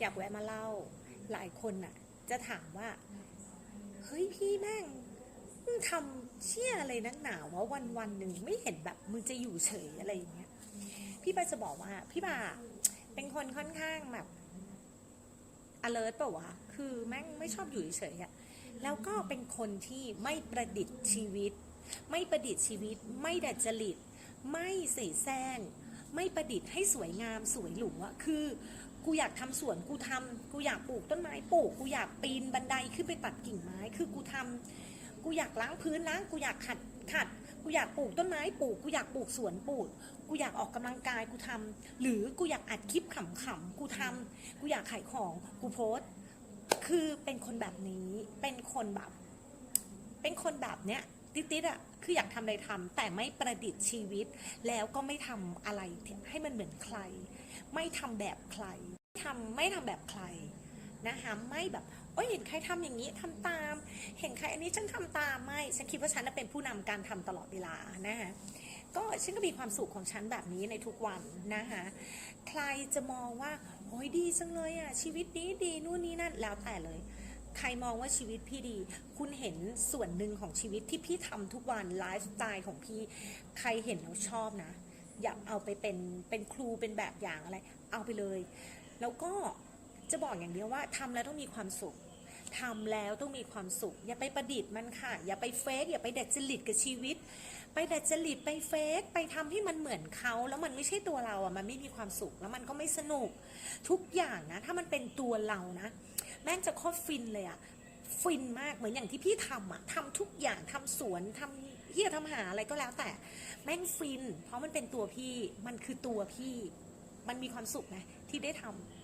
อยากแวะมาเล่า หลายคนน่ะ จะถามว่า เฮ้ยพี่แม่งมึงทำเชี่ยอะไรนักหนาวะวันวันหนึ่งไม่เห็นแบบมึงจะอยู่เฉยอะไรอย่างเงี้ย พี่ปาจะบอกว่า พี่ปาเป็นคนค่อนข้างแบบ alert เปล่าวะ คือแม่งไม่ชอบอยู่เฉยอะแล้วก็เป็นคนที่ไม่ประดิษฐ์ชีวิต ไม่ประดิษฐ์ชีวิต ไม่ดัดจริต ไม่เสแสร้ง ไม่ประดิษฐ์ให้สวยงามสวยหรูอะคือ กูอยากทำสวนกูทำกูอยากปลูกต้นไม้ปลูก กูอยากปีนบันไดขึ้นไปตัดกิ่งไม้ คือกูทำกูอยากล้างพื้นล้าง กูอยากขัดขัด กูอยากปลูกต้นไม้ปลูก กูอยากปลูกสวนปลูก กูอยากออกกำลังกายกูทำหรือกูอยากอัดคลิปขำๆกูทำกูอยากขายของกูโพสคือเป็นคนแบบนี้ เป็นคนแบบ เป็นคนแบบเนี้ย ติดๆอะคืออยากทำอะไรทำแต่ไม่ประดิษฐ์ชีวิต แล้วก็ไม่ทำอะไรให้มันเหมือนใคร ไม่ทำแบบใครทำไม่ทำแบบใครนะคะไม่แบบโอ้ยเห็นใครทำอย่างนี้ทำตาม เห็นใครอันนี้ฉันทำตามไม่ ฉันคิดว่าฉันน่ะเป็นผู้นำการทำตลอดเวลานะคะก็ฉันก็มีความสุขของฉันแบบนี้ในทุกวันนะคะใครจะมองว่าโอ้ยดีจังเลยอะชีวิตดีดีนู่นนี่นั่นแล้วแต่เลย ใครมองว่าชีวิตพี่ดี คุณเห็นส่วนหนึ่งของชีวิตที่พี่ทำทุกวันไลฟ์สไตล์ของพี่ ใครเห็นแล้วชอบนะ อยากเอาไปเป็นเป็นครูเป็นแบบอย่างอะไร เอาไปเลย แล้วก็จะบอกอย่างเดียวว่าทำแล้วต้องมีความสุขทำแล้วต้องมีความสุข อย่าไปประดิษฐ์มันค่ะ อย่าไปเฟกอย่าไปดัดจริตกับชีวิต ไปดัดจริตไปเฟกไปทำให้มันเหมือนเขาแล้วมันไม่ใช่ตัวเราอะมันไม่มีความสุขแล้วมันก็ไม่สนุกทุกอย่างนะ ถ้ามันเป็นตัวเรานะ แม่งจะโคตรฟินเลยอะฟินมากเหมือนอย่างที่พี่ทำอะทำทุกอย่างทำสวนทำเฮียทำหาอะไรก็แล้วแต่แม่งฟิน เพราะมันเป็นตัวพี่มันคือตัวพี่ มันมีความสุขไงที่ได้ทำ